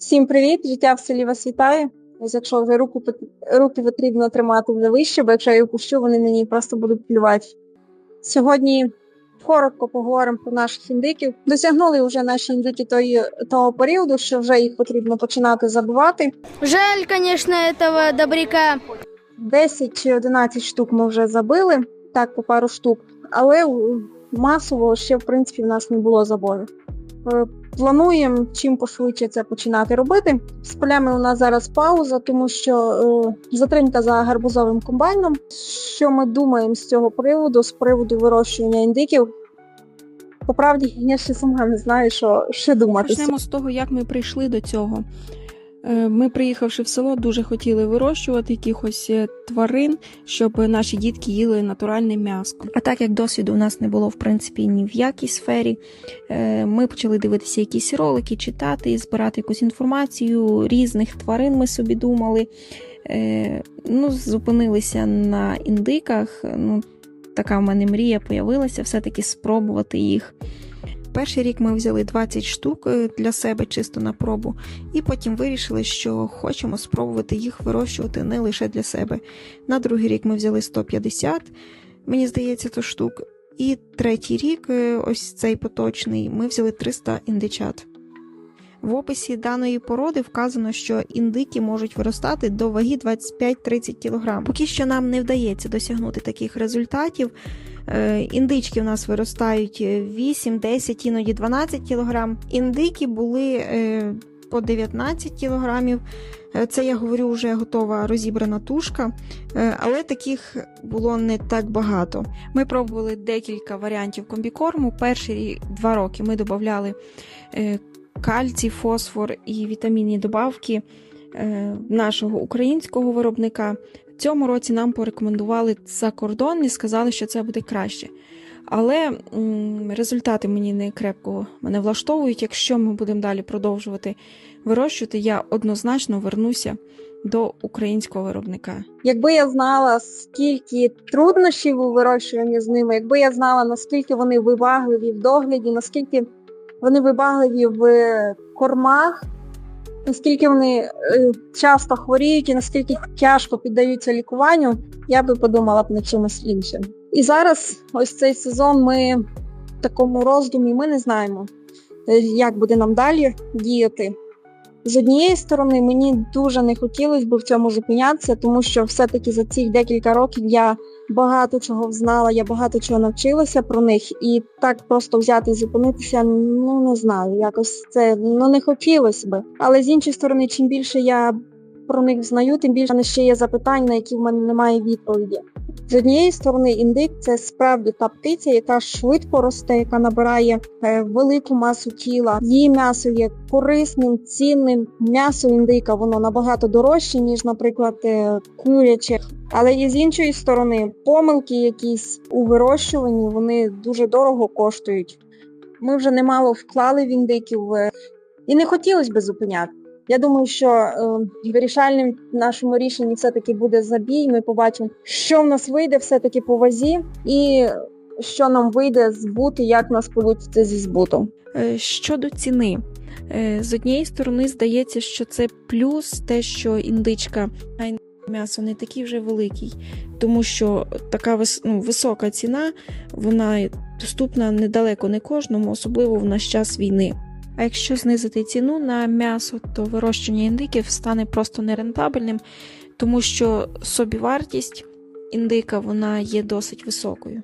Всім привіт! Життя в селі вас вітає. Ось якщо вже руку, руки потрібно тримати вже вище, бо якщо я їх опущу, вони мені просто будуть плювати. Сьогодні коротко поговоримо про наших індиків. Досягнули вже наші індики тої, того періоду, що вже їх потрібно починати забивати. Жаль, конечно, этого добряка. 10 чи 11 штук ми вже забили, так по пару штук, але масово ще в принципі в нас не було забою. Плануємо чим пошвидше це починати робити. З полями у нас зараз пауза, тому що е, затримка за гарбузовим комбайном. Що ми думаємо з цього приводу, з приводу вирощування індиків? По правді, я ще сама не знаю, що, що думати. Почнемо з того, як ми прийшли до цього. Е, Ми, приїхавши в село, дуже хотіли вирощувати якихось е, тварин, щоб наші дітки їли натуральне м'ясо. А так як досвіду у нас не було в принципі ні в якій сфері, е, ми почали дивитися якісь ролики, читати, збирати якусь інформацію різних тварин. Ми собі думали. Ну, зупинилися на індиках. Ну, така в мене мрія появилася, все-таки спробувати їх. Перший рік ми взяли 20 штук е, для себе чисто на пробу, і потім вирішили, що хочемо спробувати їх вирощувати не лише для себе. На другий рік ми взяли 150, мені здається, то штук. І третій рік, е, ось цей поточний, ми взяли 300 індичат. В описі даної породи вказано, що індики можуть виростати до ваги 25-30 кг. Поки що нам не вдається досягнути таких результатів. Е, Індички у нас виростають 8, 10, іноді 12 кг. Індики були е, по 19 кг. Е, Це я говорю вже готова розібрана тушка, але таких було не так багато. Ми пробували декілька варіантів комбікорму. Перші два роки ми додавали кальцій, фосфор і вітамінні добавки е, нашого українського виробника. В цьому році нам порекомендували закордонні, сказали, що це буде краще. Але результати мені не крепко мене влаштовують. Якщо ми будемо далі продовжувати вирощувати, я однозначно вернуся до українського виробника. Якби я знала, скільки труднощів у вирощуванні з ними, якби я знала, наскільки вони вибагливі в догляді, наскільки вони вибагливі в кормах, наскільки вони е, часто хворіють і наскільки тяжко піддаються лікуванню, я би подумала б на чимось іншим. І зараз, ось цей сезон, ми в такому роздумі, ми не знаємо, е, як буде нам далі діяти. З однієї сторони, мені дуже не хотілося б в цьому зупинятися, тому що все-таки за ці декілька років я багато чого знала, я багато чого навчилася про них, і так просто взяти і зупинитися, ну не знаю, якось це ну не хотілося би. Але з іншої сторони, чим більше я про них знаю, тим більше ще є запитань, на які в мене немає відповіді. З однієї сторони, індик це справді та птиця, яка швидко росте, яка набирає е, велику масу тіла. Її м'ясо є корисним, цінним. М'ясо індика воно набагато дорожче, ніж, наприклад, е, куряче. Але і з іншої сторони, помилки якісь у вирощуванні вони дуже дорого коштують. Ми вже немало вклали в індиків е, і не хотілося би зупиняти. Я думаю, що е, вирішальним нашому рішенні все-таки буде забій. Ми побачимо, що в нас вийде все-таки по вазі, і що нам вийде збути, як нас вийде зі збутом. Е, Щодо ціни, Е, з однієї сторони здається, що це плюс те, що індичка м'ясо не такий вже великий, тому що така вис- ну, висока ціна, вона доступна недалеко не кожному, особливо в наш час війни. А якщо знизити ціну на м'ясо, то вирощення індиків стане просто нерентабельним, тому що собівартість індика вона є досить високою.